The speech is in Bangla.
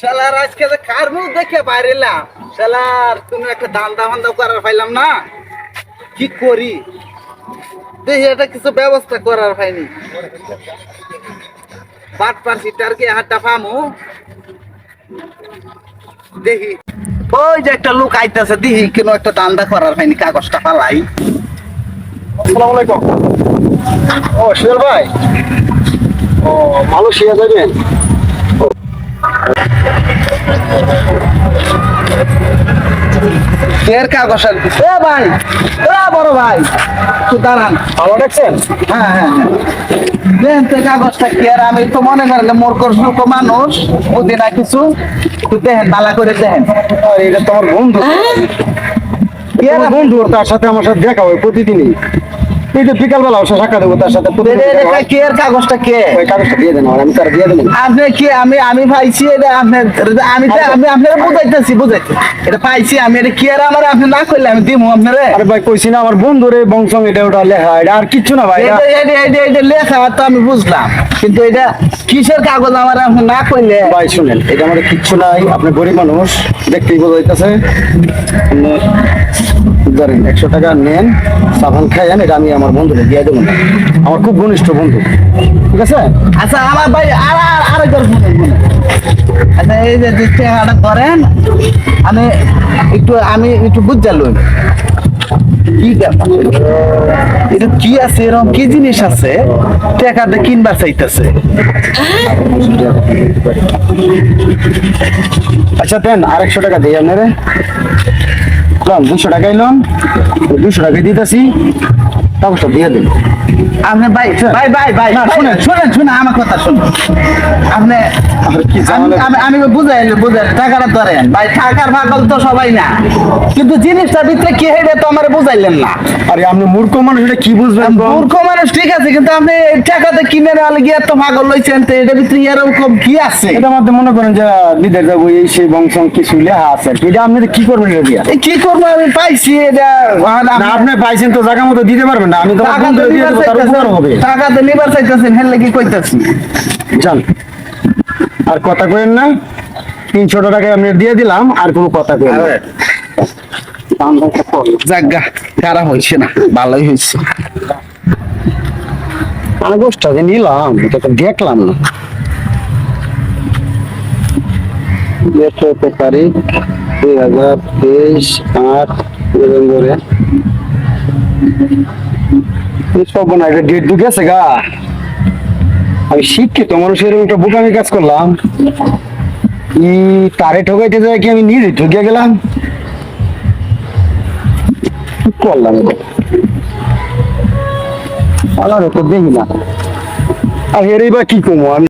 শালার আজকে যে কার মুখ দেখে বাইরেলাম? শালার তুমি একটা দান্দা ফান্দা করার পাইলাম না? কি করি? দেখি এটা কিছু ব্যবস্থা করার পাইনি। পাট পারছি তার কি হাতটা পামু? দেখি। ওই যে একটা লোক আইতাছে দেখি কেন একটা দান্দা করার পাইনি কাগজটা পালাই আসসালামু আলাইকুম। ও শিয়াল ভাই। ও মালয়েশিয়া যাবেন এর কাগজ আর কি? এ ভাই এ বড় ভাই একটু দাঁড়ান। ভালো দেখছেন? হ্যাঁ হ্যাঁ হ্যাঁ। দেন তো কাগজটা কি আর আমি তো মনে করলে মোর করছ মানুষ বুঝি না কিছু। দেখেন বালা করে দেখেন। আর এটা তো বন্ধু। বন্ধু তার সাথে আমার সাথে দেখা হয় প্রতিদিনই। এই যে বিকালবেলা ওর সাক্ষাৎ দেবো তার সাথে প্রতিদিন এ- এ- দেখা। এ- কি এর কাগজটা কে? ওই কাগজটা দিয়ে দেন আমার আমি তার দিয়ে দেবো আপনি কি আমি আমি পাইছি এটা আপনার আমি তো আমি আপনারা বুঝাইতেছি বুঝাইতে এটা পাইছি আমি এটা কি আর আমার আপনি না করলে আমি দিমু আপনারে। আরে ভাই কইছি না আমার বন্ধু রে বংশং এটা ওটা লেখা এটা আর কিচ্ছু না ভাই এটা- এটা এটা এটা এটা লেখা তো আমি বুঝলাম। কিন্তু এটা কিসের কাগজ আমার আপনি না করলে? ভাই শুনেন এটা আমাদের কিচ্ছু নাই আপনি গরিব মানুষ দেখতেই বোঝা যাইতেছে। আপনি ধরেন একশো টাকা নেন, সাবান খাইয়েন, এটা আমি আমার বন্ধুকে দিয়ে দেবো। আমার খুব ঘনিষ্ঠ বন্ধু। ঠিক আছে? আচ্ছা আমার ভাই আর আর শুনুন। আচ্ছা এই যে টাকাটা করেন আমি একটু আমি একটু বুঝতে কি এটা কি আছে? এরকম কি জিনিস আছে? টাকাটা কিনবার চাইতেছে। আচ্ছা দেন, আর একশো টাকা দিই আপনারে লন দুশো টাকাই লন দুশো টাকা দিতেছি কাগজটা দিয়ে দিন আপনি ভাই ভাই ভাই ভাই শুনেন শুনেন শুনেন আমার কথা শুনুন। আপনি আমি বুঝাই বুঝাই টাকাটা ধরেন। ভাই টাকার পাগল তো সবাই না। কিন্তু জিনিসটা ভিতরে কি হেঁটে তো আমার বুঝাইলেন না। আরে আপনি মূর্খ মানুষ এটা কি বুঝবেন? মূর্খ মানুষ ঠিক আছে কিন্তু আপনি টাকাতে কিনে নেওয়ালে গিয়ে লইছেন তো এটার ভিতরে এরকম কি আছে? এটা মধ্যে মনে করেন যে যাব এই সেই বংশং কিছু লেখা আছে। এটা আপনি কি করবেন এটা দিয়া? কি করব? আমি পাইছি এটা না আপনি পাইছেন তো জায়গা মতো দিতে পারবেন না। আমি তো আমার টাকা তো নিবার চাইতেছেন হেলে কি কইতেছি? যান। আর কথা কইেন না তিনশো টাকা আমি দিয়ে দিলাম আর কোনো কথা কইেন না। জাগা খারাপ হয়েছে না ভালোই হয়েছে আমি গোষ্ঠা যে নিলাম এটা তো দেখলাম না। দেখতে দুই হাজার তেইশ আট নভেম্বরে সব না এটা ডেট ঢুকেছে গা। আমি শিক্ষিত মানুষের একটা বোকামি কাজ করলাম। ই তারে ঠকাইতে যায় কি আমি নিজে ঠকে গেলাম? করলাম? আলাদা তো দেখি না। আর হেরেই বা কি কমো আমি